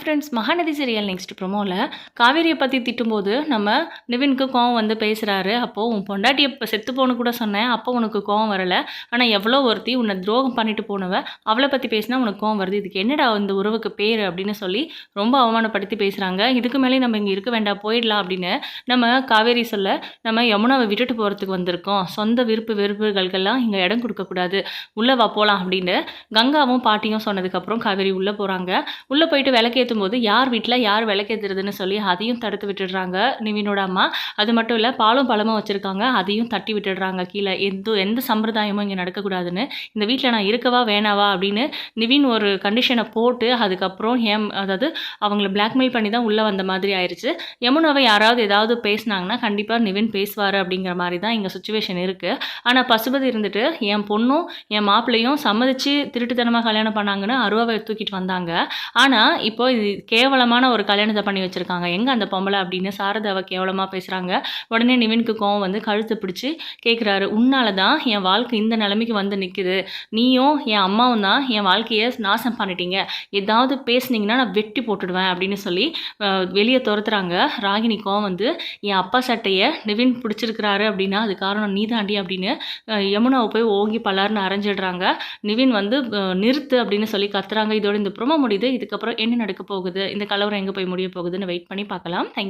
Friends Mahanadi serial next ப்ரொமோவில் காவேரியை பற்றி திட்டும்போது நம்ம நிவினுக்கு கோவம் வந்து பேசுகிறாரு அப்போது உன் பொண்டாட்டியை இப்போ செத்து போன கூட சொன்னேன். அப்போ உனக்கு கோவம் வரலை. ஆனால் எவ்வளோ ஒருத்தி உன்னை துரோகம் பண்ணிட்டு போனவ அவளை பற்றி பேசினா உனக்கு கோவம் வருது. இதுக்கு என்னடா இந்த உறவுக்கு பேர் அப்படின்னு சொல்லி ரொம்ப அவமானப்படுத்தி பேசுகிறாங்க இதுக்கு மேலே நம்ம இங்கே இருக்க வேண்டாம் போயிடலாம் அப்படின்னு நம்ம காவேரி சொல்ல நம்ம யமுனாவை விட்டுட்டு போகிறதுக்கு வந்திருக்கோம். சொந்த விருப்பு வெறுப்புகளுக்கெல்லாம் இங்கே இடம் கொடுக்கக்கூடாது உள்ளே வா போகலாம் அப்படின்னு கங்காவும் பாட்டியும் சொன்னதுக்கப்புறம் காவேரி உள்ளே போகிறாங்க உள்ளே போயிட்டு விளக்கேற்றும் போது யார் வீட்டில் யார் விளக்கேற்றுறதுன்னு சொல்லி அதையும் தடுத்து விட்டுடுறாங்க நிவினோட அம்மா. அது மட்டும் இல்லை பாலும் பழமும் வச்சுருக்காங்க. அதையும் தட்டி விட்டுடுறாங்க கீழே. எந்த எந்த சம்பிரதாயமும் இங்கே நடக்கக்கூடாதுன்னு. இந்த வீட்டில் நான் இருக்கவா வேணாவா அப்படின்னு நிவின் ஒரு கண்டிஷனை போட்டு அதுக்கப்புறம் ஹேம் அதாவது அவங்கள பிளாக்மெயில் பண்ணி தான் உள்ளே வந்த மாதிரி ஆயிடுச்சு யமுனாவை யாராவது ஏதாவது பேசினாங்கன்னா கண்டிப்பாக நிவின் பேசுவார் அப்படிங்கிற மாதிரி தான் இங்கே சுச்சுவேஷன் இருக்குது ஆனால் பசுபதி இருந்துட்டு என் பொண்ணும் என் மாப்பிள்ளையும் சம்மதிச்சு திருட்டுத்தனமாக கல்யாணம் பண்ணாங்கன்னு அருவாவை தூக்கிட்டு வந்தாங்க. ஆனால் இப்போ கேவலமான ஒரு கல்யாணத்தை பண்ணி வச்சுருக்காங்க. எங்கே அந்த பொம்பளை அப்படின்னு சாரதாவை கேவலமாக பேசுகிறாங்க உடனே நிவினுக்கு கோவம் வந்து கழுத்து பிடிச்சி கேட்குறாரு உன்னால தான் என் வாழ்க்கை இந்த நிலைமைக்கு வந்து நிற்குது நீயும் என் அம்மாவும் தான் என் வாழ்க்கையை நாசம் பண்ணிட்டீங்க. ஏதாவது பேசுனீங்கன்னா நான் வெட்டி போட்டுடுவேன் அப்படின்னு சொல்லி வெளியே துரத்துறாங்க. ராகினி கோவம் வந்து என் அப்பா சட்டையை நிவின் பிடிச்சிருக்கிறாரு அப்படின்னா அது காரணம் நீ தாண்டி அப்படின்னு யமுனாவை போய் ஓங்கி பல்லாருன்னு அரைஞ்சிடுறாங்க. நிவின் வந்து நிறுத்து அப்படின்னு சொல்லி கத்துறாங்க. இதோட இந்த ப்ரோமோ முடியுது. இதுக்கப்புறம் என்ன நடக்க போகுது. இந்த கலவரம் எங்கே போய் முடிய போகுதுன்னு வெயிட் பண்ணி பார்க்கலாம். தேங்க்யூ